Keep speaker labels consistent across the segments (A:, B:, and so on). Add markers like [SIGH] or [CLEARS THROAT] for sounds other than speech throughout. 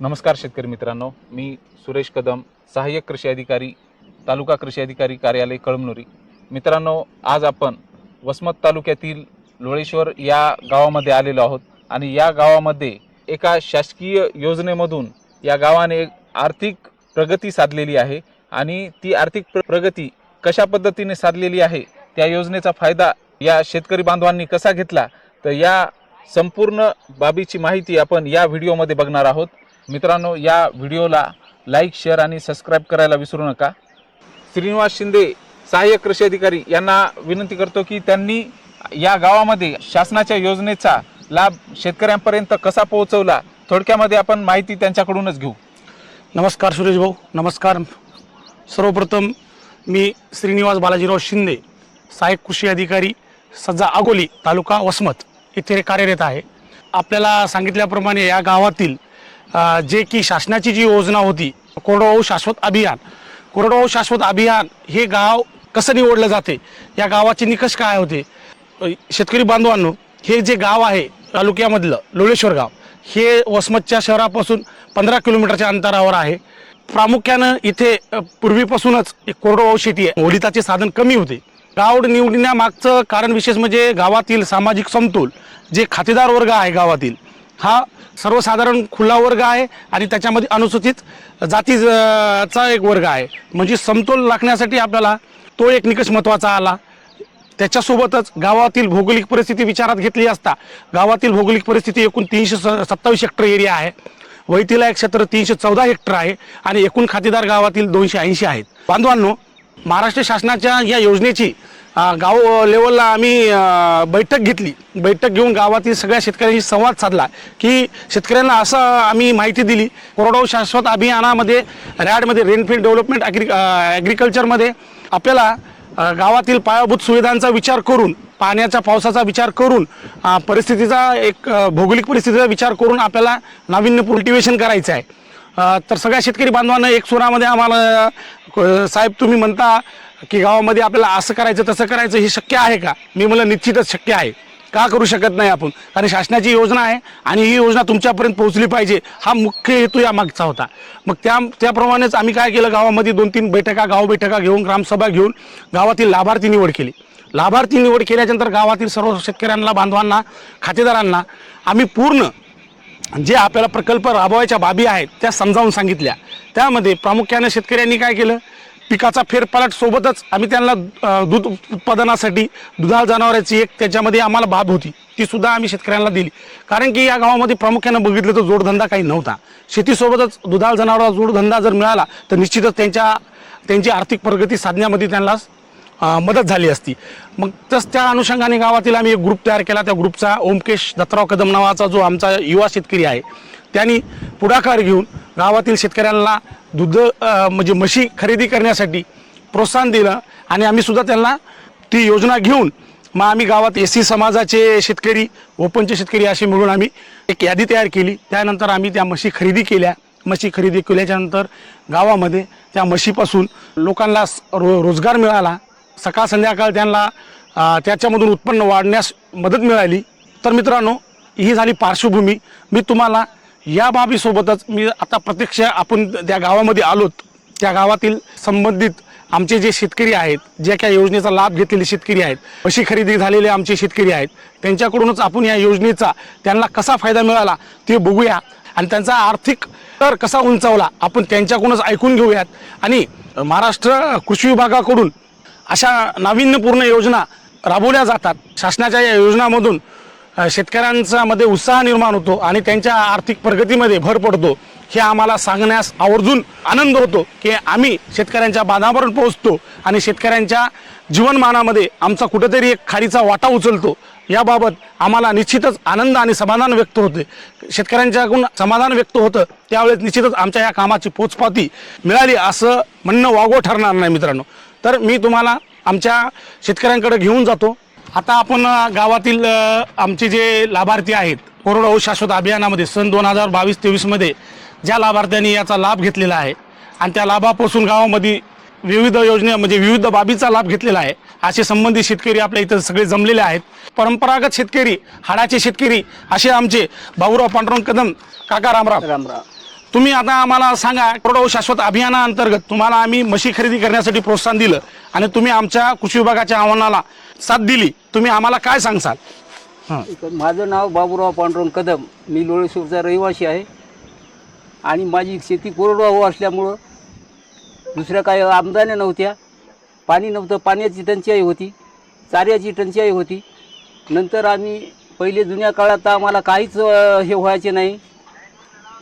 A: नमस्कार शेतकरी मित्रांनो मी सुरेश कदम सहाय्यक कृषी अधिकारी तालुका कृषी अधिकारी कार्यालय कळमनुरी. मित्रांनो आज आपण वसमत तालुक्यातील लोळेश्वर या गावामध्ये आलेलो आहोत आणि या गावामध्ये एका शासकीय योजनेमधून या गावाने आर्थिक प्रगती साधलेली आहे आणि ती आर्थिक प्र- प्रगती कशा पद्धतीने साधलेली आहे त्या योजनेचा फायदा या शेतकरी बांधवांनी कसा घेतला तर या संपूर्ण बाबीची माहिती आपण या व्हिडिओमध्ये बघणार आहोत. मित्रांनो या व्हिडिओला लाईक शेअर आणि सबस्क्राईब करायला विसरू नका. श्रीनिवास शिंदे सहाय्यक कृषी अधिकारी यांना विनंती करतो की त्यांनी या गावामध्ये शासनाच्या योजनेचा लाभ शेतकऱ्यांपर्यंत कसा पोहोचवला थोडक्यामध्ये आपण माहिती त्यांच्याकडूनच घेऊ.
B: नमस्कार सुरेश भाऊ नमस्कार. सर्वप्रथम मी श्रीनिवास बालाजीराव शिंदे सहाय्यक कृषी अधिकारी सज्जा आगोली तालुका वसमत इथे कार्यरत आहे. आपल्याला सांगितल्याप्रमाणे या गावातील जे की शासनाची जी योजना होती कोरडवाहू शाश्वत अभियान. कोरडवाहू शाश्वत अभियान हे गाव कसं निवडलं जाते? या गावाचे निकष काय होते? शेतकरी बांधवांनो हे जे गाव आहे तालुक्यामधलं लोळेश्वर गाव हे वसमतच्या शहरापासून पंधरा किलोमीटरच्या अंतरावर आहे. प्रामुख्यानं इथे पूर्वीपासूनच एक कोरडवाहू शेती आहे. ओलिताचे साधन कमी होते. गाव निवडण्यामागचं कारण विशेष म्हणजे गावातील सामाजिक समतोल जे खातेदार वर्ग आहे गावातील हा सर्वसाधारण खुला वर्ग आहे आणि त्याच्यामध्ये अनुसूचित जाती चा एक वर्ग आहे. म्हणजे समतोल राखण्यासाठी आपल्याला तो एक निकष महत्त्वाचा आला. त्याच्यासोबतच गावातील भौगोलिक परिस्थिती विचारात घेतली असता गावातील भौगोलिक परिस्थिती एकूण तीनशे स- सत्तावीस हेक्टर एरिया आहे. वैतीला एक क्षेत्र तीनशे चौदा हेक्टर आहे आणि एकूण खातेदार गावातील दोनशे ऐंशी आहेत. बांधवांनो महाराष्ट्र शासनाच्या या योजनेची गाव लेवलला आम्ही बैठक घेतली. बैठक घेऊन गावातील सगळ्या शेतकऱ्यांशी संवाद साधला की शेतकऱ्यांना असं आम्ही माहिती दिली. कोरडाऊ शाश्वत अभियानामध्ये रॅडमध्ये रेनफील्ड डेव्हलपमेंट ॲग्री ॲग्रिकल्चरमध्ये आपल्याला गावातील पायाभूत सुविधांचा विचार करून पाण्याच्या पावसाचा विचार करून परिस्थितीचा एक भौगोलिक परिस्थितीचा विचार करून आपल्याला नाविन्य कल्टिवेशन करायचं आहे. तर सगळ्या शेतकरी बांधवांना एक सुरामध्ये आम्हाला साहेब तुम्ही म्हणता की गावामध्ये आपल्याला असं करायचं तसं करायचं हे शक्य आहे का? मी मला निश्चितच शक्य आहे. का करू शकत नाही आपण? कारण शासनाची योजना आहे आणि ही योजना तुमच्यापर्यंत पोहोचली पाहिजे हा मुख्य हेतू या मागचा होता. मग त्या त्याप्रमाणेच आम्ही काय केलं? गावामध्ये दोन तीन बैठका गाव बैठका घेऊन ग्रामसभा घेऊन गावातील लाभार्थी निवड केली. लाभार्थी निवड केल्याच्यानंतर गावातील सर्व शेतकऱ्यांना बांधवांना खातेदारांना आम्ही पूर्ण जे आपल्याला प्रकल्प राबवायच्या बाबी आहेत त्या समजावून सांगितल्या. त्यामध्ये प्रामुख्याने शेतकऱ्यांनी काय केलं? पिकाचा फेरपालट सोबतच आम्ही त्यांना दूध उत्पादनासाठी दुधाळ जनावरांची एक त्याच्यामध्ये आम्हाला बाब होती. ती सुद्धा आम्ही शेतकऱ्यांना दिली. कारण की या गावामध्ये प्रामुख्यानं बघितलं तर जोडधंदा काही नव्हता. शेतीसोबतच दुधाळ जनावरांचा जोडधंदा जर मिळाला तर निश्चितच त्यांच्या त्यांची आर्थिक प्रगती साधण्यामध्ये त्यांना मदत झाली असती. मग तस त्या अनुषंगाने गावातील आम्ही एक ग्रुप तयार केला. त्या ग्रुपचा ओमकेश दत्तराव कदम नावाचा जो आमचा युवा शेतकरी आहे त्यांनी पुढाकार घेऊन गावातील शेतकऱ्यांना दूध म्हणजे म्हशी खरेदी करण्यासाठी प्रोत्साहन दिलं आणि आम्ही सुद्धा त्यांना ती योजना घेऊन मग आम्ही गावात एस सी समाजाचे शेतकरी ओपनचे शेतकरी असे मिळून आम्ही एक यादी तयार केली. त्यानंतर आम्ही त्या म्हशी खरेदी केल्या. म्हशी खरेदी केल्याच्यानंतर गावामध्ये त्या म्हशीपासून लोकांना स- रो रोजगार मिळाला. सकाळ संध्याकाळ त्यांना त्याच्यामधून उत्पन्न वाढण्यास मदत मिळाली. तर मित्रांनो ही झाली पार्श्वभूमी. मी तुम्हाला या बाबीसोबतच मी आता प्रत्यक्ष आपण त्या गावामध्ये आलोत. त्या गावातील संबंधित आमचे जे शेतकरी आहेत जे काही योजनेचा लाभ घेतलेले शेतकरी आहेत अशी खरेदी झालेले आमचे शेतकरी आहेत त्यांच्याकडूनच आपण या योजनेचा त्यांना कसा फायदा मिळाला ते बघूया. आणि त्यांचा आर्थिक तर कसा उंचावला आपण त्यांच्याकडूनच ऐकून घेऊयात. आणि महाराष्ट्र कृषी विभागाकडून अशा नाविन्यपूर्ण योजना राबवल्या जातात. शासनाच्या या योजनामधून शेतकऱ्यांच्यामध्ये शेतकऱ्यांचा मध्ये उत्साह निर्माण होतो आणि त्यांच्या आर्थिक प्रगतीमध्ये भर पडतो हे आम्हाला सांगण्यास आवर्जून आनंद होतो की आम्ही शेतकऱ्यांच्या बांधापर्यंत पोहोचतो आणि शेतकऱ्यांच्या जीवनमानामध्ये आमचा कुठेतरी एक खारीचा वाटा उचलतो. याबाबत आम्हाला निश्चितच आनंद आणि समाधान व्यक्त होते. शेतकऱ्यांच्याकडून समाधान व्यक्त होतं त्यावेळेस निश्चितच आमच्या या कामाची पोचपाती मिळाली असं म्हणणं वागो ठरणार नाही मित्रांनो. तर मी तुम्हाला आमच्या शेतकऱ्यांकडे घेऊन जातो. आता आपण गावातील आमचे जे लाभार्थी आहेत कोरडवाहू शाश्वत अभियानामध्ये सन दोन हजार बावीस तेवीसमध्ये ज्या लाभार्थ्यांनी याचा लाभ घेतलेला आहे आणि त्या लाभापासून गावामध्ये विविध योजने म्हणजे विविध बाबीचा लाभ घेतलेला आहे असे संबंधित शेतकरी आपल्या इथं सगळे जमलेले आहेत. परंपरागत शेतकरी हाडाचे शेतकरी असे आमचे भाऊराव पांडुरंग कदम काका रामराम
C: रामराव.
B: तुम्ही आता आम्हाला सांगा कोरडवाहू शाश्वत अभियानाअंतर्गत तुम्हाला आम्ही म्हशी खरेदी करण्यासाठी प्रोत्साहन दिलं आणि तुम्ही आमच्या कृषी विभागाच्या आव्हानाला साथ दिली तुम्ही आम्हाला काय सांगसाल? हां.
C: माझं नाव बाबूराव पांडुरंग कदम. मी लोळेश्वरचा रहिवासी आहे. आणि माझी शेती कोरडवाहू असल्यामुळं दुसऱ्या काही आमदान्या नव्हत्या. पाणी नव्हतं पाण्याची टंचाई होती चाऱ्याची टंचाई होती. नंतर आम्ही पहिले जुन्या काळात आम्हाला काहीच हे व्हायचे नाही.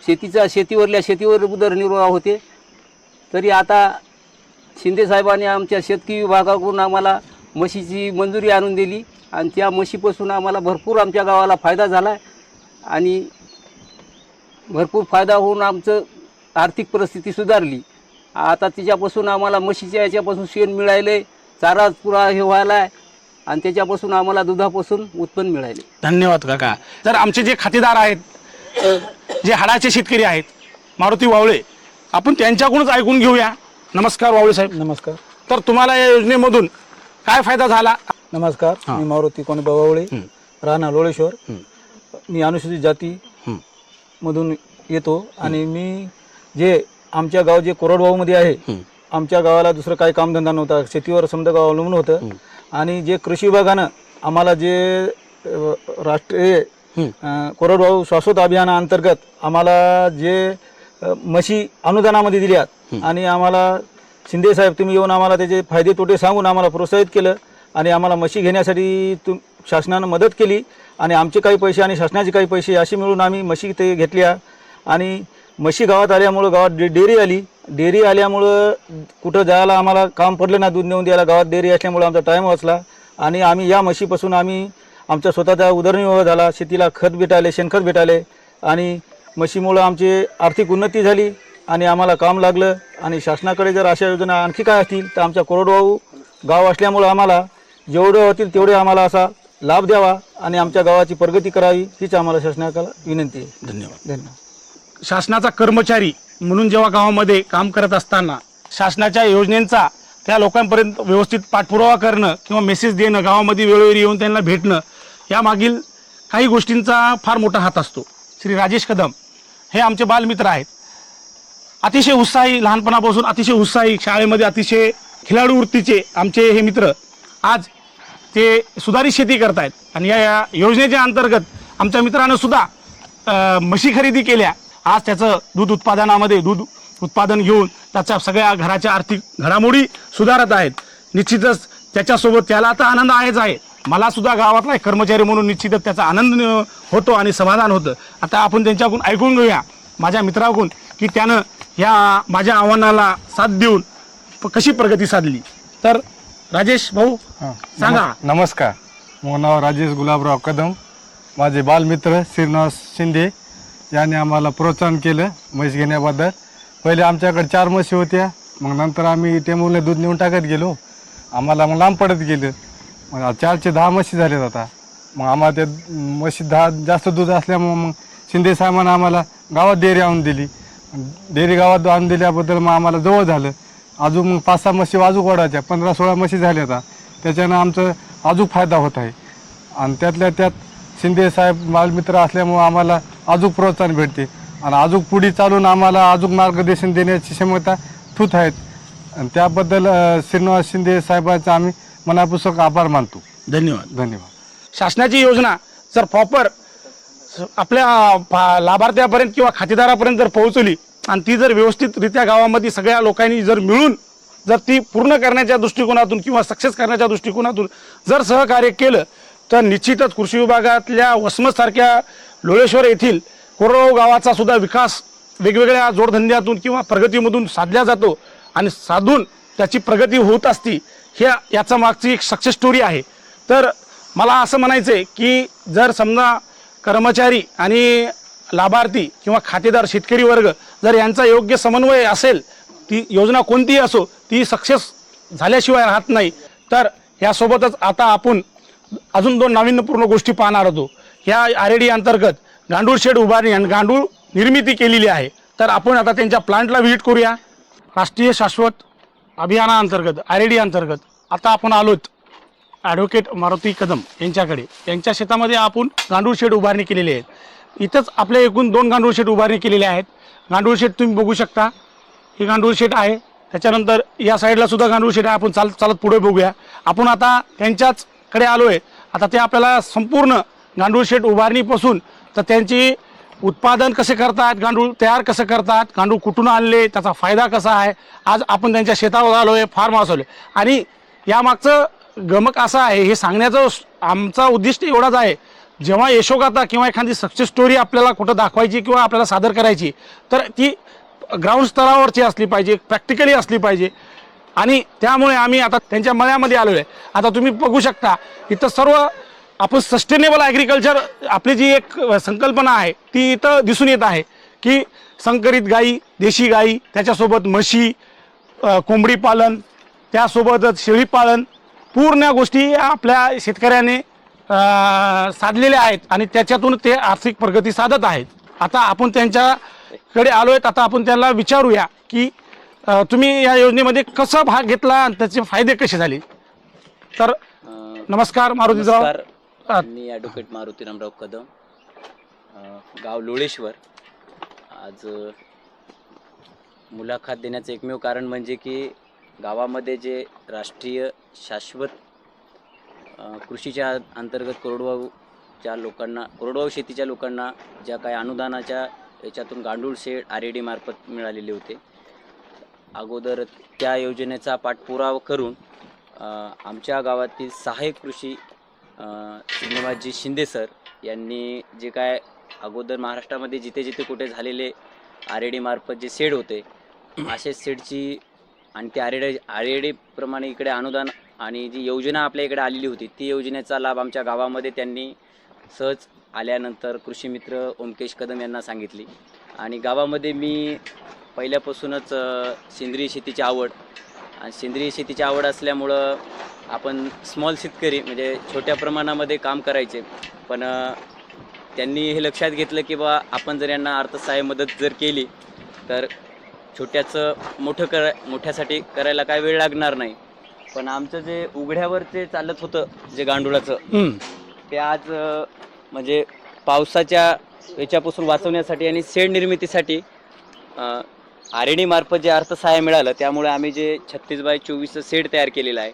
C: शेतीचा शेतीवरल्या शेतीवर उदरनिर्वाह होते. तरी आता शिंदे साहेबांनी आमच्या शेतकी विभागाकडून आम्हाला म्हशीची मंजुरी आणून दिली आणि त्या म्हशीपासून आम्हाला भरपूर आमच्या गावाला फायदा झाला आहे आणि भरपूर फायदा होऊन आमचं आर्थिक परिस्थिती सुधारली. आता तिच्यापासून आम्हाला म्हशीच्या याच्यापासून शेण मिळाले चारा पुरा हे व्हायला आहे आणि त्याच्यापासून आम्हाला दुधापासून उत्पन्न मिळाले
B: धन्यवाद काका. तर आमचे जे खातेदार आहेत जे हाडाचे शेतकरी आहेत मारुती वावळे आपण त्यांच्याकडूनच ऐकून घेऊया. नमस्कार वावळे साहेब.
D: नमस्कार.
B: तर तुम्हाला या योजनेमधून काय फायदा झाला?
D: नमस्कार.
B: हां.
D: मी मारुती कोणबा वावळे राहणार लोळेश्वर. मी अनुसूचित जाती
B: हं.
D: मधून येतो आणि मी जे आमच्या गाव जे कोरडवाऊमध्ये आहे
B: हं.
D: आमच्या गावाला दुसरं काही कामधंदा नव्हता. शेतीवर समजा गाव अवलंबून होतं. आणि जे कृषी विभागानं आम्हाला जे अ, राष्ट्रीय
B: हं.
D: अ, कोरडवाहू शाश्वत अभियानाअंतर्गत आम्हाला जे म्हशी अनुदानामध्ये दिल्यात. आणि आम्हाला शिंदे साहेब तुम्ही येऊन आम्हाला त्याचे फायदे तोटे सांगून आम्हाला प्रोत्साहित केलं आणि आम्हाला म्हशी घेण्यासाठी तुम शासनानं मदत केली आणि आमचे काही पैसे आणि शासनाचे काही पैसे असे मिळून आम्ही म्हशी ते घेतल्या. आणि म्हशी गावात आल्यामुळं गावात डे डेअरी आली. डेअरी आल्यामुळं कुठं जायला आम्हाला काम पडलं ना दूध नेऊन द्यायला. गावात डेअरी असल्यामुळं आमचा टाईम वाचला. आणि आम्ही या म्हशीपासून आम्ही आमचा स्वतःचा उदरनिर्वाह झाला. शेतीला खत भेटायले शेणखत भेटायले आणि म्हशीमुळं आमची आर्थिक उन्नती झाली आणि आम्हाला काम लागलं. आणि शासनाकडे जर अशा योजना आणखी काय असतील तर आमच्या कोरडवाहू गाव असल्यामुळं आम्हाला जेवढे होतील तेवढे आम्हाला असा लाभ द्यावा आणि आमच्या गावाची प्रगती करावी हीच आम्हाला शासनाला विनंती आहे.
B: धन्यवाद.
D: धन्यवाद.
B: शासनाचा कर्मचारी म्हणून जेव्हा गावामध्ये काम करत असताना शासनाच्या योजनेचा त्या लोकांपर्यंत व्यवस्थित पाठपुरावा करणं किंवा मेसेज देणं गावामध्ये वेळोवेळी येऊन त्यांना भेटणं यामागील काही गोष्टींचा फार मोठा हात असतो. श्री राजेश कदम हे आमचे बालमित्र आहेत. अतिशय उत्साही लहानपणापासून अतिशय उत्साही शाळेमध्ये अतिशय खिलाडू वृत्तीचे आमचे हे मित्र आज ते सुधारित शेती करतायत. आणि या या योजनेच्या अंतर्गत आमच्या मित्रानं सुद्धा म्हशी खरेदी केल्या. आज त्याचं दूध उत्पादनामध्ये दूध उत्पादन घेऊन त्याच्या सगळ्या घराच्या आर्थिक घडामोडी सुधारत आहेत. निश्चितच त्याच्यासोबत त्याला आता आनंद आहेच आहे. मला सुद्धा गावातला एक कर्मचारी म्हणून निश्चितच त्याचा आनंद होतो आणि समाधान होतं. आता आपण त्यांच्याकडून ऐकून घेऊया माझ्या मित्राकडून की त्यानं ह्या माझ्या आव्हानाला साथ देऊन प- कशी प्रगती साधली. तर राजेश भाऊ सांगा.
E: नमस्कार. माझं नाव राजेश गुलाबराव कदम. माझे बालमित्र श्रीनिवास शिंदे. यांनी आम्हाला प्रोत्साहन केलं म्हैस घेण्याबद्दल. पहिले आमच्याकडे चार म्हशी होत्या. मग नंतर आम्ही टेंबूला दूध नेऊन टाकत गेलो. आम्हाला मग लांब पडत गेलं. मग चारचे दहा म्हशी झाल्यात आता. मग आम्हाला ते म्हशी दहा जास्त दूध असल्यामुळं मग शिंदे साहेबांना आम्हाला गावात डेअरी आणून दिली. डेअरी गावात आणून दिल्याबद्दल मग आम्हाला जवळ झालं. अजून मग पाच सहा म्हशी अजूक वाढायच्या पंधरा सोळा म्हशी झाल्या आता. त्याच्यानं आमचं अजून फायदा होत आहे. आणि त्यातल्या त्यात शिंदे साहेब बालमित्र असल्यामुळं आम्हाला अजून प्रोत्साहन भेटते. आणि अजून पुढे चालून आम्हाला अजून मार्गदर्शन देण्याची क्षमता ठूत आहेत. आणि त्याबद्दल श्रीनिवास शिंदे साहेबांचा आम्ही मनापासून आभार मानतो.
B: धन्यवाद.
E: धन्यवाद.
B: शासनाची योजना जर प्रॉपर आपल्या लाभार्थ्यापर्यंत किंवा खातेदारापर्यंत जर पोहोचली आणि ती जर व्यवस्थितरित्या गावामध्ये सगळ्या लोकांनी जर मिळून जर ती पूर्ण करण्याच्या दृष्टिकोनातून किंवा सक्सेस करण्याच्या दृष्टिकोनातून जर सहकार्य केलं तर निश्चितच कृषी विभागातल्या वसमतसारख्या लोळेश्वर येथील कोरगाव गावाचा सुद्धा विकास वेगवेगळ्या जोडधंद्यातून किंवा प्रगतीमधून साधला जातो आणि साधून त्याची प्रगती होत असती ह्या याचा मागची एक सक्सेस स्टोरी आहे. तर मला असं म्हणायचं आहे की जर समजा कर्मचारी आणि लाभार्थी किंवा खातेदार शेतकरी वर्ग जर यांचा योग्य समन्वय असेल ती योजना कोणतीही असो ती सक्सेस झाल्याशिवाय राहत नाही. तर यासोबतच आता आपण अजून दोन नाविन्यपूर्ण गोष्टी पाहणार होतो. ह्या आर ए डी अंतर्गत गांडूळ शेड उभारणी आणि गांडूळ निर्मिती केलेली आहे. तर आपण आता त्यांच्या प्लांटला व्हिजिट करूया. राष्ट्रीय शाश्वत अभियानाअंतर्गत आर ए डी अंतर्गत आता आपण आलोत. ॲडव्होकेट मारुती कदम यांच्याकडे. यांच्या शेतामध्ये आपण गांडूळ शेड उभारणी केलेली आहे. इथंच आपल्या एकूण दोन गांडूळ शेड उभारणी केलेले आहेत. गांडूळ शेड तुम्ही बघू शकता. ही गांडूळ शेड आहे. त्याच्यानंतर या साईडला सुद्धा गांडूळ शेड आहे. आपण चाल चालत पुढे बघूया. आपण आता त्यांच्याचकडे आलो आहे आता ते आपल्याला संपूर्ण गांडूळ शेड उभारणीपासून तर त्यांची उत्पादन कसे करतात गांडूळ तयार कसं करतात गांडूळ कुठून आणले त्याचा फायदा कसा आहे आज आपण त्यांच्या शेतावर आलो आहे फार्म हाऊस आलो आहे. आणि यामागचं गमक असं आहे हे सांगण्याचं आमचा उद्दिष्ट एवढाच आहे जेव्हा यशोगाथा किंवा एखादी सक्सेस स्टोरी आपल्याला कुठं दाखवायची किंवा आपल्याला सादर करायची तर ती ग्राउंड स्तरावरची असली पाहिजे प्रॅक्टिकली असली पाहिजे. आणि त्यामुळे आम्ही आता त्यांच्या मळ्यामध्ये आलो आहे. आता तुम्ही बघू शकता इथं सर्व आपण सस्टेनेबल ॲग्रिकल्चर आपली जी एक संकल्पना आहे ती इथं दिसून येत आहे की संकरित गाई देशी गाई त्याच्यासोबत म्हशी कोंबडी पालन त्यासोबतच शेळी पालन पूर्ण गोष्टी आपल्या शेतकऱ्याने साधलेल्या आहेत आणि त्याच्यातून ते आर्थिक प्रगती साधत आहेत. आता आपण त्यांच्याकडे आलो आहेत आता आपण त्यांना विचारूया की तुम्ही या योजनेमध्ये कसा भाग घेतला आणि त्याचे फायदे कसे झाले? तर नमस्कार मारुतीराव
F: मी ॲडव्होकेट मारुती रामराव कदम गाव लोळेश्वर आज मुलाखत देण्याचं एकमेव कारण म्हणजे की गावामध्ये जे राष्ट्रीय शाश्वत कृषीच्या अंतर्गत कोरडवाहूच्या लोकांना कोरडवाहू शेतीच्या लोकांना ज्या काही अनुदानाच्या याच्यातून गांडूळ शेड आर ई डी मार्फत मिळालेले होते. अगोदर त्या योजनेचा पाठपुरावा करून आमच्या गावातील सहाय्यक कृषी श्रीनिवासजी शिंदे सर यांनी जे काय अगोदर महाराष्ट्रामध्ये जिथे जिथे कुठे झालेले आर ए डीमार्फत जे सेड होते [CLEARS THROAT] असे सेडची आणि ते R A D R A डीप्रमाणे इकडे अनुदान आणि जी योजना आपल्या इकडे आलेली होती ती योजनेचा लाभ आमच्या गावामध्ये त्यांनी सहज आल्यानंतर कृषी मित्र ओमकेश कदम यांना सांगितली. आणि गावामध्ये मी पहिल्यापासूनच सेंद्रिय शेतीची आवड आणि सेंद्रिय शेतीची आवड असल्यामुळं आपण स्मॉल शेतकरी म्हणजे छोट्या प्रमाणामध्ये काम करायचे पण त्यांनी हे लक्षात घेतलं की बा आपण जर यांना अर्थसहाय्य मदत जर केली तर छोट्याचं मोठं कर मोठ्यासाठी करायला काय वेळ लागणार नाही पण आमचं जे उघड्यावर ते चालत होतं जे गांडुळाचं. ते आज म्हणजे पावसाच्या याच्यापासून वाचवण्यासाठी आणि शेड निर्मितीसाठी आर मार्फत जे अर्थसहाय्य मिळालं त्यामुळे आम्ही जे छत्तीस बाय चोवीसचं शेड तयार केलेलं आहे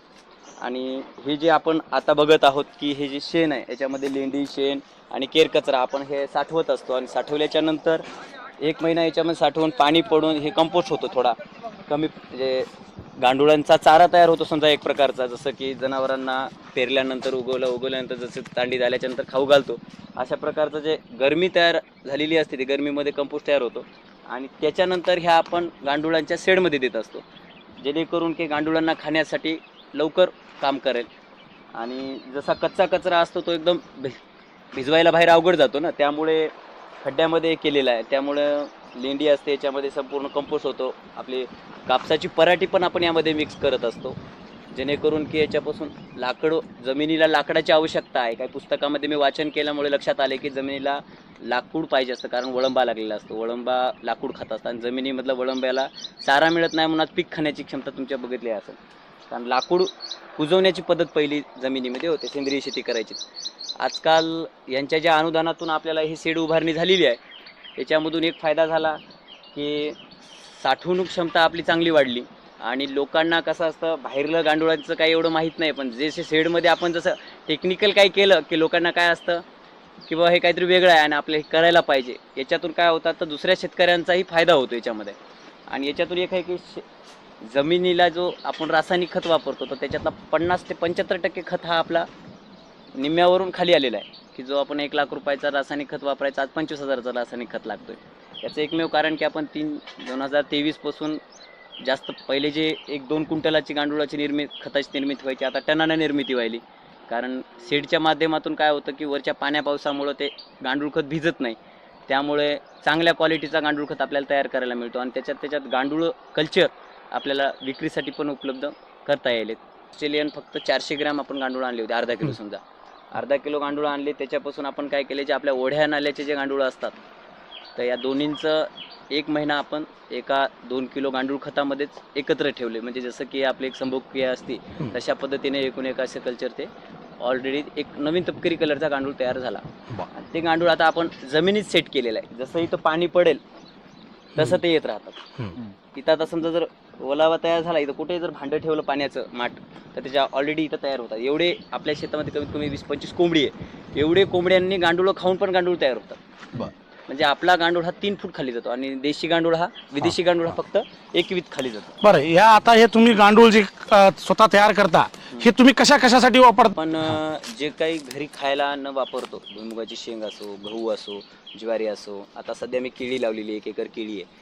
F: आणि हे जे आपण आता बघत आहोत की हे जे शेण आहे याच्यामध्ये लेंडी शेण आणि केर कचरा आपण हे साठवत असतो आणि साठवल्याच्या नंतर एक महिना याच्यामध्ये साठवून पाणी पडून हे कंपोस्ट होतो थोडा. कमी म्हणजे गांडुळांचा चारा तयार होतो समजा एक प्रकारचा जसं की जनावरांना पेरल्यानंतर उगवलं उगवल्यानंतर जसं तांडी झाल्याच्यानंतर खाऊ घालतो. अशा प्रकारचं जे गरमी तयार झालेली असते ती गरमीमध्ये कंपोस्ट तयार होतो. आणि त्याच्यानंतर ह्या आपण गांडुळांच्या शेडमध्ये देत असतो. जेणेकरून की गांडुळांना खाण्यासाठी लवकर काम करेल. आणि जसा कच्चा कचरा असतो तो एकदम भि भिजवायला बाहेर अवघड जातो ना. त्यामुळे खड्ड्यामध्ये केलेला आहे. त्यामुळं लेंडी असते याच्यामध्ये संपूर्ण कंपोस्ट होतो. आपली कापसाची पराठी पण आपण यामध्ये मिक्स करत असतो. जेणेकरून की याच्यापासून लाकड जमिनीला लाकडाची आवश्यकता आहे. काही पुस्तकामध्ये मी वाचन केल्यामुळे लक्षात आले की जमिनीला लाकूड पाहिजे असतं. कारण वळंबा लागलेला असतो. वळंबा लाकूड खात असतं आणि जमिनीमधलं वळंब्याला चारा मिळत नाही म्हणून पीक खाण्याची क्षमता तुमच्या बघितली असेल. कारण लाकूड कुजवण्याची पद्धत पहिली जमिनीमध्ये होते सेंद्रिय शेती करायची. आजकाल यांच्या ज्या अनुदानातून आपल्याला ही सेड उभारणी झालेली आहे त्याच्यामधून एक फायदा झाला की साठवणूक क्षमता आपली चांगली वाढली आणि लोकांना कसं असतं बाहेरलं गांडुळांचं काही एवढं माहीत नाही पण जे शेडमध्ये आपण जसं टेक्निकल काही केलं की लोकांना काय असतं की बाबा हे काहीतरी वेगळं आहे आणि आपलं हे करायला पाहिजे याच्यातून काय होतात तर दुसऱ्या शेतकऱ्यांचाही फायदा होतो याच्यामध्ये. आणि याच्यातून एक आहे की शे जमिनीला जो आपण रासायनिक खत वापरतो तर त्याच्यातला पन्नास ते पंच्याहत्तर टक्के खत हा आपला निम्म्यावरून खाली आलेला आहे की जो आपण एक लाख रुपयाचा रासायनिक खत वापरायचा आज पंचवीस हजाराचा रासायनिक खत लागतोय. याचं एकमेव कारण की आपण तीन दोन हजार तेवीसपासून जास्त पहिले जे एक दोन क्विंटलाची गांडुळाची निर्मित खताची निर्मिती व्हायची आता टनानं निर्मिती व्हायली. कारण सीडच्या माध्यमातून काय होतं की वरच्या पाण्या पावसामुळं ते गांडूळ खत भिजत नाही. त्यामुळे चांगल्या क्वालिटीचा गांडूळ खत आपल्याला तयार करायला मिळतो. आणि त्याच्यात त्याच्यात गांडूळ कल्चर आपल्याला विक्रीसाठी पण उपलब्ध करता येईल. ऑस्ट्रेलियन फक्त चारशे ग्रॅम आपण गांडूळ आणले होते अर्धा किलो समजा. अर्धा किलो गांडूळ आणले त्याच्यापासून आपण काय केले जे आपल्या ओढ्या नाल्याचे जे गांडूळ असतात तर या दोन्हींचं एक महिना आपण एका दोन किलो गांडूळ खतामध्येच एकत्र ठेवले. म्हणजे जसं की आपली एक संभोग असती तशा पद्धतीने एकूण एक असे कल्चर ते ऑलरेडी एक नवीन तपकिरी कलरचा गांडूळ तयार झाला. ते गांडूळ आता आपण जमिनीत सेट केलेलं आहे. जसं इथं पाणी पडेल तसं ते येत राहतात. इथं आता समजा जर ओलावा तयार झाला इथं कुठे जर भांडं ठेवलं पाण्याचं माठ तर त्याच्या ऑलरेडी इथं तयार होतात. एवढे आपल्या शेतामध्ये कमीत कमी वीस पंचवीस कोंबडी आहे एवढे कोंबड्यांनी गांडूळ खाऊन पण गांडूळ तयार होतात. म्हणजे आपला गांडूळ हा तीन फूट खाली जातो आणि देशी गांडूळ हा विदेशी गांडूळ हा फक्त एक वीत खाली जातो.
B: बरं या आता हे तुम्ही गांडूळ जे अ, स्वतः तयार करता हे तुम्ही कशा कशासाठी वापरता?
F: पण अं, जे काही घरी खायला अन्न वापरतो भुईमुगाची शेंग असो गहू असो ज्वारी असो आता सध्या मी केळी लावलेली आहे एक एकर केळी आहे.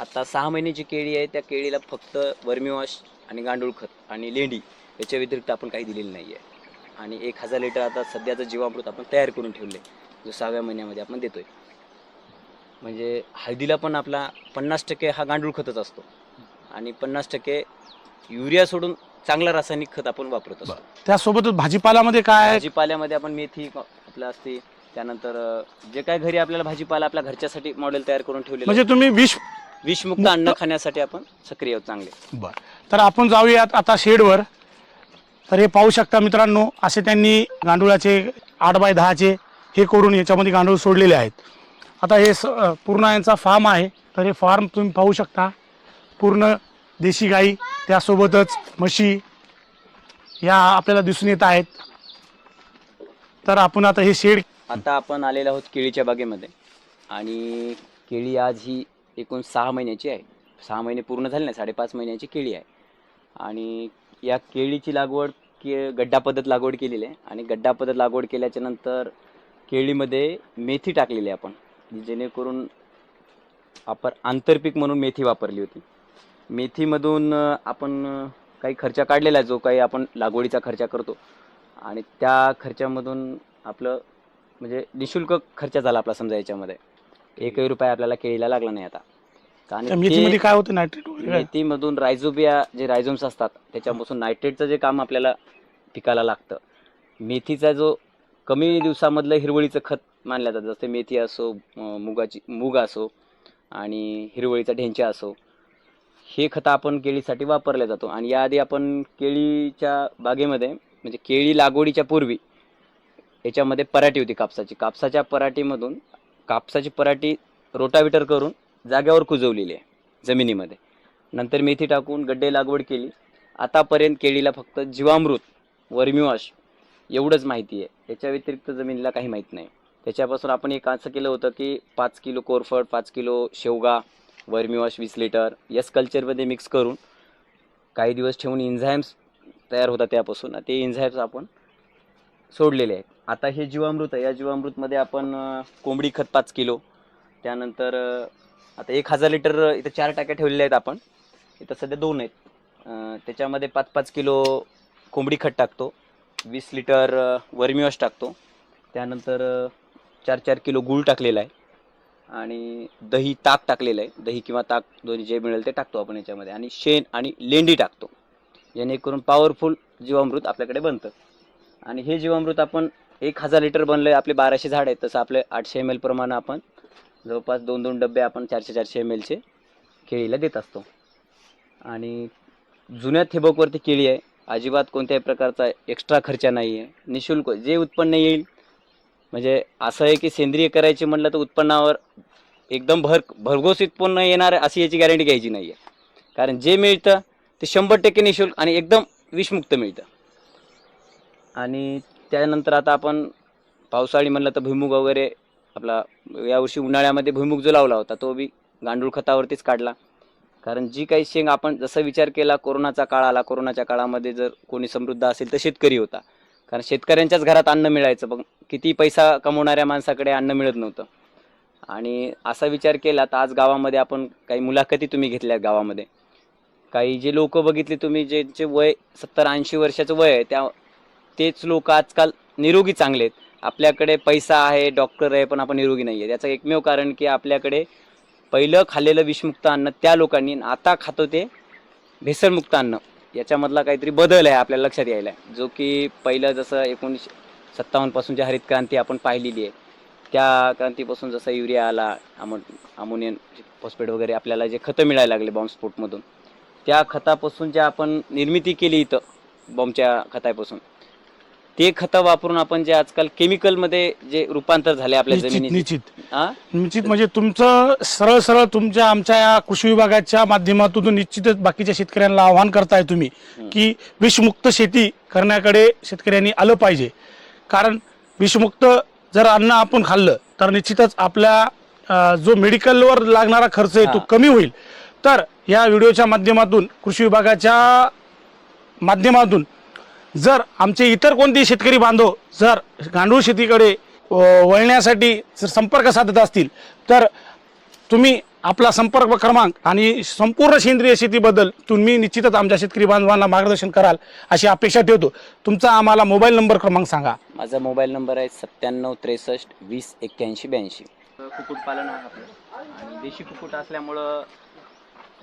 F: आता सहा महिन्याची केळी आहे त्या केळीला फक्त वर्मीवॉश आणि गांडूळ खत आणि लेंडी याच्या व्यतिरिक्त आपण काही दिलेलं नाही आहे आणि एक हजार लिटर आता सध्याचं जीवामृत आपण तयार करून ठेवले जो सहाव्या महिन्यामध्ये आपण देतोय. म्हणजे हळदीला पण आपला पन्नास टक्के हा गांडूळ खतच असतो. आणि पन्नास टक्के युरिया सोडून चांगला रासायनिक खत आपण वापरत असतो.
B: त्यासोबतच भाजीपाल्यामध्ये काय?
F: भाजीपाल्यामध्ये आपण मेथी आपलं असते. त्यानंतर जे काय घरी आपल्याला भाजीपाला आपल्या घरच्यासाठी मॉडेल तयार करून ठेवले
B: म्हणजे तुम्ही विष
F: विषमुक्त अन्न खाण्यासाठी आपण सक्रिय आहोत चांगले.
B: बर. तर आपण जाऊयात आता शेडवर. तर हे पाहू शकता मित्रांनो असे त्यांनी गांडुळाचे आठ बाय दहाचे हे करून याच्यामध्ये गांडूळ सोडलेले आहेत. आता हे स पूर्ण यांचा फार्म आहे. तर हे फार्म तुम्ही पाहू शकता. पूर्ण देशी गाई त्यासोबतच म्हशी या आपल्याला दिसून येत आहेत. तर आपण आता हे शेड
F: आता आपण आलेलो आहोत केळीच्या बागेमध्ये. आणि केळी आज ही एकूण सहा महिन्याची आहे. सहा महिने पूर्ण झाले नाही साडेपाच महिन्याची केळी आहे. आणि या केळीची लागवड के गड्डा पद्धत लागवड केलेली आहे. आणि गड्डा पद्धत लागवड केल्याच्यानंतर केळीमध्ये मेथी टाकलेली आहे आपण. जेणेकरून आपण आंतरपीक म्हणून मेथी वापरली होती. मेथीमधून आपण काही खर्च काढलेला आहे जो काही आपण लागवडीचा खर्च करतो. आणि त्या खर्चामधून आपलं म्हणजे निशुल्क खर्च झाला आपला समजा याच्यामध्ये. एकही रुपया आपल्याला केळीला लागला नाही आता. कारण
B: काय होतं नायट्रेट?
F: मेथीमधून रायझोबिया जे रायझोम्स असतात त्याच्यापासून नायट्रेटचं जे काम आपल्याला पिकाला लागतं. मेथीचा जो कमी दिवसामधलं हिरवळीचं खत मानल्या जातात. जसं मेथी असो मुगाची मूग असो आणि हिरवळीचा ढेंचा असो हे खतं आपण केळीसाठी वापरल्या जातो. आणि याआधी आपण केळीच्या बागेमध्ये म्हणजे केळी लागवडीच्या पूर्वी याच्यामध्ये पराठी होती कापसाची. कापसाच्या पराठीमधून कापसाची पराठी रोटाविटर करून जाग्यावर कुजवलेली आहे जमिनीमध्ये. नंतर मेथी टाकून गड्डे लागवड केली. आतापर्यंत केळीला फक्त जीवामृत वर्मिवॉश एवढंच माहिती आहे. याच्या व्यतिरिक्त जमिनीला काही माहीत नाही. त्याच्यापासून आपण एक असं केलं होतं की पाच किलो कोरफड पाच किलो शेवगा वर्मीवॉश वीस लिटर यस कल्चरमध्ये मिक्स करून काही दिवस ठेवून इन्झायम्स तयार होतात त्यापासून. ते इन्झायम्स आपण सोडलेले आहेत. आता हे जीवामृत आहे. या जीवामृतमध्ये आपण कोंबडी खत पाच किलो त्यानंतर आता एक हजार लिटर इथं चार टाक्या ठेवलेल्या आहेत आपण. इथं सध्या दोन आहेत. त्याच्यामध्ये पाच पाच किलो कोंबडी खत टाकतो. वीस लिटर वर्मिवॉश टाकतो. त्यानंतर चार चार किलो गूळ टाकलेला आहे. आणि दही ताक टाकलेलं आहे. दही किंवा ताक दोन्ही जे मिळेल ते टाकतो आपण याच्यामध्ये. आणि शेण आणि लेंडी टाकतो. जेणेकरून पॉवरफुल जीवामृत आपल्याकडे बनतं. आणि हे जीवामृत आपण एक हजार लिटर बनलं आहे आपले बाराशे झाड आहेत. तसं आपले आठशे एम एल प्रमाणे आपण जवळपास दोन दोन डबे आपण चारशे चारशे एम एलचे केळीला देत असतो. आणि जुन्या ठिबकवरती केळी आहे. अजिबात कोणत्याही प्रकारचा एक्स्ट्रा खर्च नाही आहे निशुल्क जे उत्पन्न येईल म्हणजे असं आहे की सेंद्रिय करायचे म्हटलं तर उत्पन्नावर एकदम भर भरघोस उत्पन्न येणार अशी याची गॅरंटी घ्यायची नाही आहे कारण जे मिळतं ते शंभर टक्के निशुल्क आणि एकदम विषमुक्त मिळतं. आणि त्यानंतर आता आपण पावसाळी म्हणलं तर भुईमुग वगैरे आपला यावर्षी उन्हाळ्यामध्ये भुईमुग जो लावला होता तो बी गांडूळ खतावरतीच काढला. कारण जी काही शेंग आपण जसा विचार केला कोरोनाचा काळ आला कोरोनाच्या काळामध्ये जर कोणी समृद्ध असेल तर शेतकरी होता. कारण शेतकऱ्यांच्याच घरात अन्न मिळायचं. पण किती पैसा कमवणाऱ्या माणसाकडे अन्न मिळत नव्हतं. आणि असा विचार केला तर आज गावामध्ये आपण काही मुलाखती तुम्ही घेतल्या गावामध्ये. काही जे लोक बघितले तुम्ही ज्यांचे वय सत्तर ऐंशी वर्षाचं वय आहे त्या तेच लोक आजकाल निरोगी चांगले आहेत. आपल्याकडे पैसा आहे डॉक्टर आहे पण आपण निरोगी नाही आहे याचं एकमेव कारण की आपल्याकडे पहिलं खाल्लेलं विषमुक्त अन्न त्या लोकांनी आता खातो ते भेसळमुक्त अन्न. याच्यामधला काहीतरी बदल आहे आपल्या लक्षात यायला आहे. जो की पहिलं जसं एकोणीसशे सत्तावन्नपासून जी हरित क्रांती आपण पाहिलेली आहे त्या क्रांतीपासून जसं युरिया आला अमो अमोनियन फॉस्फेट वगैरे आपल्याला जे खतं मिळायला लागले बॉम्बस्फोटमधून त्या खतापासून ज्या आपण निर्मिती केली इथं बॉम्बच्या खतापासून ते खतं वापरून आपण जे आजकाल केमिकलमध्ये जे रूपांतर झाले आपल्या
B: निश्चित
F: जमिनीचे.
B: निश्चित. निश्चित म्हणजे तुमचं सरळ सरळ तुमच्या आमच्या या कृषी विभागाच्या माध्यमातून निश्चितच बाकीच्या शेतकऱ्यांना आव्हान करताय तुम्ही की विषमुक्त शेती करण्याकडे शेतकऱ्यांनी आलं पाहिजे. कारण विषमुक्त जर अन्न आपण खाल्लं तर निश्चितच आपल्या अं, जो मेडिकलवर लागणारा खर्च आहे तो
F: हा.
B: कमी होईल. तर या व्हिडिओच्या माध्यमातून कृषी विभागाच्या माध्यमातून जर आमचे इतर कोणतेही शेतकरी बांधव जर गांडूळ शेतीकडे वळण्यासाठी जर संपर्क साधत असतील तर तुम्ही आपला संपर्क क्रमांक आणि संपूर्ण सेंद्रिय शेतीबद्दल तुम्ही निश्चितच आमच्या शेतकरी बांधवांना मार्गदर्शन कराल अशी अपेक्षा ठेवतो. तुमचा आम्हाला मोबाईल नंबर क्रमांक सांगा.
F: माझा मोबाईल नंबर आहे सत्त्याण्णव त्रेसष्ट वीस एक्क्याऐंशी ब्याऐंशी. कुक्कुटपालन आहे आपलं. आणि देशी कुक्कुट असल्यामुळं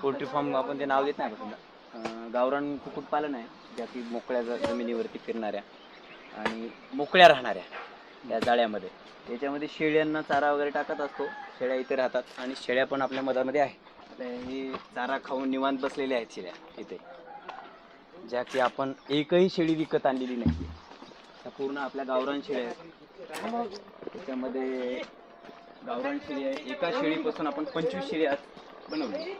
F: पोल्ट्री फार्म आपण ते नाव देत नाही का गावरान कुक्कुटपालन आहे. ज्या की मोकळ्या ज- जमिनीवरती फिरणाऱ्या आणि मोकळ्या राहणाऱ्या या जाळ्यामध्ये. याच्यामध्ये शेळ्यांना चारा वगैरे टाकत असतो. शेळ्या इथे राहतात आणि शेळ्या पण आपल्या मधामध्ये आहे. हे चारा खाऊन निवांत बसलेल्या आहेत शेळ्या इथे. ज्या की आपण एकही शेळी विकत आणलेली नाही. त्या पूर्ण आपल्या गावरान शेळ्या आहेत. त्याच्यामध्ये गावरान शेळी आहे. एका शेळीपासून आपण पंचवीस शेळी आज बनवली.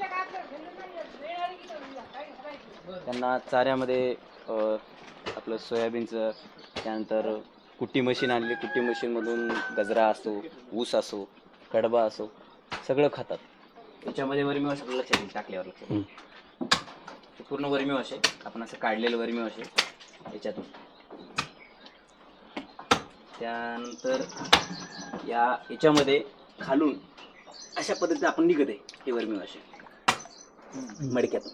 F: त्यांना चाऱ्यामध्ये आपलं सोयाबीनचं त्यानंतर कुट्टी मशीन आणली. कुट्टी मशीनमधून गजरा असो ऊस असो कडबा असो सगळं खातात. त्याच्यामध्ये वर्मीवॉश लक्षात येईल टाकल्यावर लक्षात येईल. हे पूर्ण वर्मीवॉश आहे. आपण असं काढलेलं वर्मीवॉश आहे याच्यातून. त्यानंतर या याच्यामध्ये खालून अशा पद्धतीने आपण निघत आहे हे वर्मीवॉश आहे. मडक्यातून.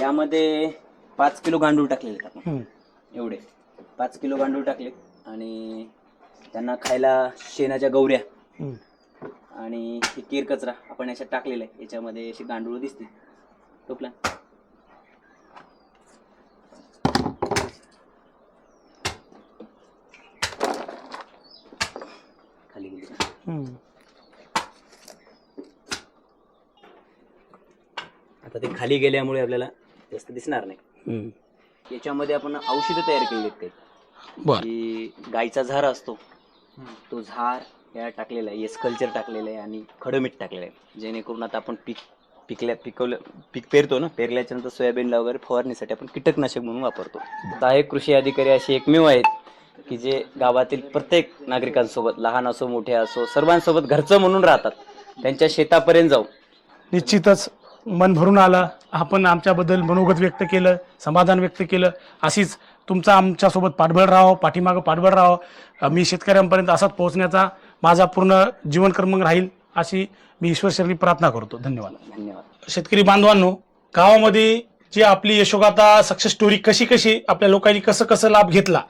F: यामध्ये पाच किलो गांडूळ टाकलेले आपण. एवढे पाच किलो गांडूळ टाकले आणि त्यांना खायला शेणाच्या गौऱ्या. आणि हे केर कचरा आपण याच्यात टाकलेला आहे याच्यामध्ये असे गांडूळ दिसते टोपला खाली गेली. आता ते खाली गेल्यामुळे आपल्याला जास्त दिसणार नाही. याच्यामध्ये आपण औषधं तयार केली आहेत काही
B: बर.
F: की गायचा झार असतो. तो झार या टाकलेला आहे एसकल्चर टाकलेलं आहे आणि खडं मीठ टाकलेलं आहे. जेणेकरून आता आपण पीक पिकल्या पिकवलं पीक पेरतो ना पेरल्याच्या नंतर सोयाबीनला वगैरे फवारणीसाठी आपण कीटकनाशक म्हणून वापरतो. सहाय्यक कृषी अधिकारी असे एकमेव आहेत की जे गावातील प्रत्येक नागरिकांसोबत लहान असो मोठे असो सर्वांसोबत घरचं म्हणून राहतात. त्यांच्या शेतापर्यंत जाऊ
B: निश्चितच मन भरून आलं. आपण आमच्याबद्दल मनोगत व्यक्त केलं समाधान व्यक्त केलं. अशीच तुमचा आमच्यासोबत पाठबळ राहावं पाठीमागं पाठबळ राहावं मी शेतकऱ्यांपर्यंत असाच पोहोचण्याचा माझा पूर्ण जीवनक्रम राहील अशी मी ईश्वरचरणी प्रार्थना करतो. धन्यवाद.
F: धन्यवाद.
B: शेतकरी बांधवांनो गावामध्ये जी आपली यशोगाथा सक्सेस स्टोरी कशी कशी आपल्या लोकांनी कसं कसं लाभ घेतला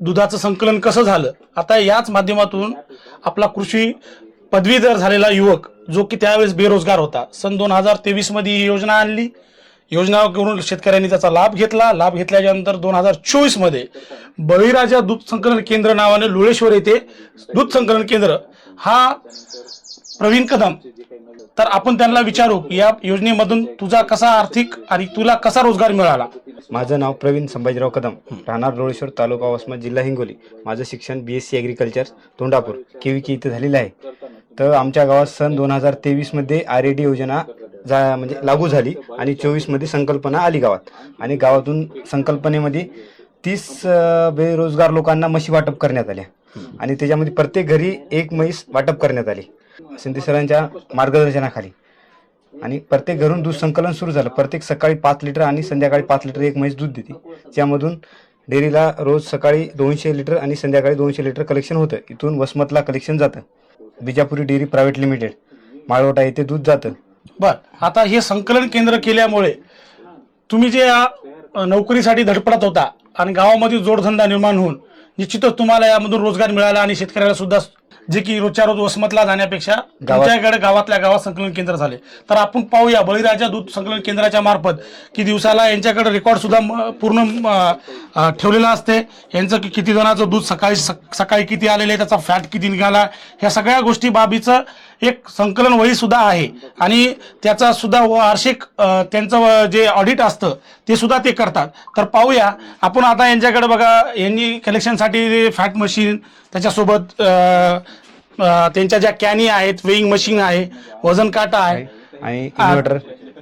B: दुधाचं संकलन कसं झालं आता याच माध्यमातून आपला कृषी पदवीधर झालेला युवक जो की त्यावेळेस बेरोजगार होता. सन दोन हजार तेवीसमध्ये ही योजना आणली. योजना करून शेतकऱ्यांनी त्याचा लाभ घेतला. लाभ घेतल्याच्या नंतर दोन हजार चोवीसमध्ये बळीराजा दूध संकलन केंद्र नावाने लोळेश्वर येथे दूध संकलन केंद्र हा प्रवीण कदम. तर आपण त्यांना विचारू या योजनेमधून तुझा कसा आर्थिक आणि तुला कसा रोजगार मिळाला?
G: माझं नाव प्रवीण संभाजीराव कदम राहणार रोळेश्वर तालुका वसमत जिल्हा हिंगोली. माझं शिक्षण B S C agriculture Tondapur. केविकी इथे झालेलं आहे. तर आमच्या गावात सन दोन हजार तेवीसमध्ये आर ए डी योजना जा म्हणजे लागू झाली आणि चोवीसमध्ये संकल्पना आली गावात. आणि गावातून संकल्पनेमध्ये तीस बेरोजगार लोकांना म्हशी वाटप करण्यात आल्या. आणि त्याच्यामध्ये प्रत्येक घरी एक म्हैस वाटप करण्यात आली. शिंदे सरांच्या मार्गदर्शनाखाली. आणि प्रत्येक घरून दूध संकलन सुरू झालं. प्रत्येक सकाळी पाच लिटर आणि संध्याकाळी पाच लिटर एक म्हैस दूध देते. ज्यामधून डेअरीला रोज सकाळी दोनशे लिटर आणि संध्याकाळी दोनशे लिटर कलेक्शन होतं. इथून वसमतला कलेक्शन जातं. Vijapuri dairy private limited Malvata येथे दूध जातं.
B: बर आता हे संकलन केंद्र केल्यामुळे तुम्ही जे या अ, नोकरीसाठी धडपडत होता आणि गावामध्ये जोडधंदा निर्माण होऊन निश्चितच तुम्हाला यामधून रोजगार मिळाला आणि शेतकऱ्याला सुद्धा जे की रोजच्या रोज वसमतला जाण्यापेक्षा तुमच्याकडे गावातल्या गावात संकलन केंद्र झाले. तर आपण पाहूया बळीराजा दूध संकलन केंद्राच्या मार्फत की दिवसाला यांच्याकडे रेकॉर्ड सुद्धा पूर्ण ठेवलेला असते. यांचं कि- किती जणांचं दूध सकाळी सक- सकाळी किती आलेलं आहे त्याचा फॅट किती निघाला ह्या सगळ्या गोष्टी बाबीचं एक संकलन वही सुद्धा आहे. आणि त्याचा सुद्धा वार्षिक त्यांचं जे ऑडिट असतं ते सुद्धा ते करतात. तर पाहूया आपण आता यांच्याकडे बघा यांनी कलेक्शनसाठी फॅट मशीन त्याच्यासोबत त्यांच्या ज्या कॅनी आहेत वेईंग मशीन आहे वजन काटा आहे.
G: आणि इन्व्हर्टर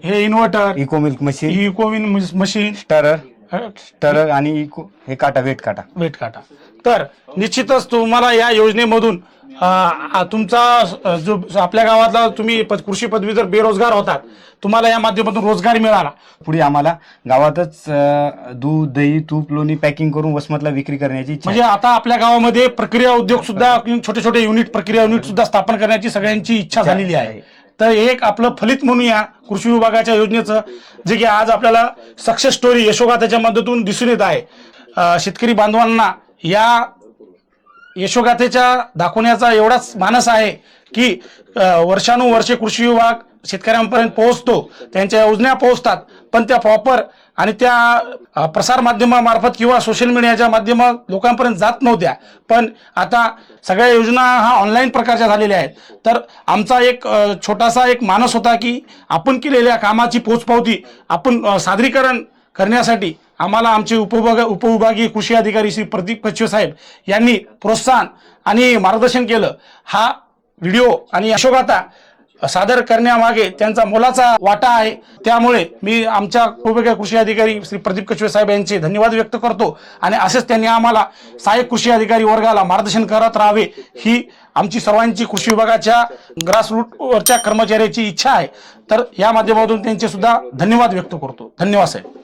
B: हे inverter
G: eco milk machine
B: Ecowin machine
G: stirrer stirrer आणि इको हे काटा वेट काटा.
B: वेट काटा. तर निश्चितच तुम्हाला या योजनेमधून अ, आ, तुमचा अ, जो जो आपल्या गावातला तुम्ही प- कृषी पदवीधर बेरोजगार होतात तुम्हाला या माध्यमातून रोजगार मिळाला.
G: पुढे आम्हाला गावातच अं, दूध दही तूप लोणी पॅकिंग करून वसमतला विक्री करण्याची इच्छा
B: म्हणजे
G: आहे.
B: आता आपल्या गावामध्ये प्रक्रिया उद्योग सुद्धा छोटे छोटे युनिट प्रक्रिया युनिट सुद्धा स्थापन करण्याची सगळ्यांची इच्छा झालेली आहे. तर एक आपलं फलित म्हणूया कृषी विभागाच्या योजनेचं जे की आज आपल्याला सक्सेस स्टोरी यशोगाथाच्या मदतून दिसून येत आहे. शेतकरी बांधवांना या यशोगाथेच्या दाखवण्याचा एवढाच मानस आहे की वर्षानुवर्षे कृषी विभाग शेतकऱ्यांपर्यंत पोहोचतो त्यांच्या योजना पोहोचतात पण त्या प्रॉपर आणि त्या प्रसारमाध्यमामार्फत प्रसार माध्यमामार्फत किंवा सोशल मीडियाच्या माध्यमात लोकांपर्यंत जात नव्हत्या. पण आता सगळ्या योजना हा ऑनलाईन प्रकारच्या झालेल्या आहेत. तर आमचा एक छोटासा एक मानस होता की आपण केलेल्या कामाची पोचपावती आपण सादरीकरण करण्यासाठी आम्हाला आमचे उपविभाग उपविभागीय कृषी अधिकारी श्री प्रदीप कच्छे साहेब यांनी प्रोत्साहन आणि मार्गदर्शन केलं. हा व्हिडिओ आणि यशोगाथा सादर करण्यामागे त्यांचा मोलाचा वाटा आहे. त्यामुळे मी आमच्या उपविभागीय कृषी अधिकारी श्री प्रदीप कचवे साहेब यांचे धन्यवाद व्यक्त करतो आणि असेच त्यांनी आम्हाला सहाय्यक कृषी अधिकारी वर्गाला मार्गदर्शन करत राहावे ही आमची सर्वांची कृषी विभागाच्या ग्रासरूटवरच्या कर्मचाऱ्याची इच्छा आहे. तर या माध्यमातून त्यांचे सुद्धा धन्यवाद व्यक्त करतो. धन्यवाद साहेब.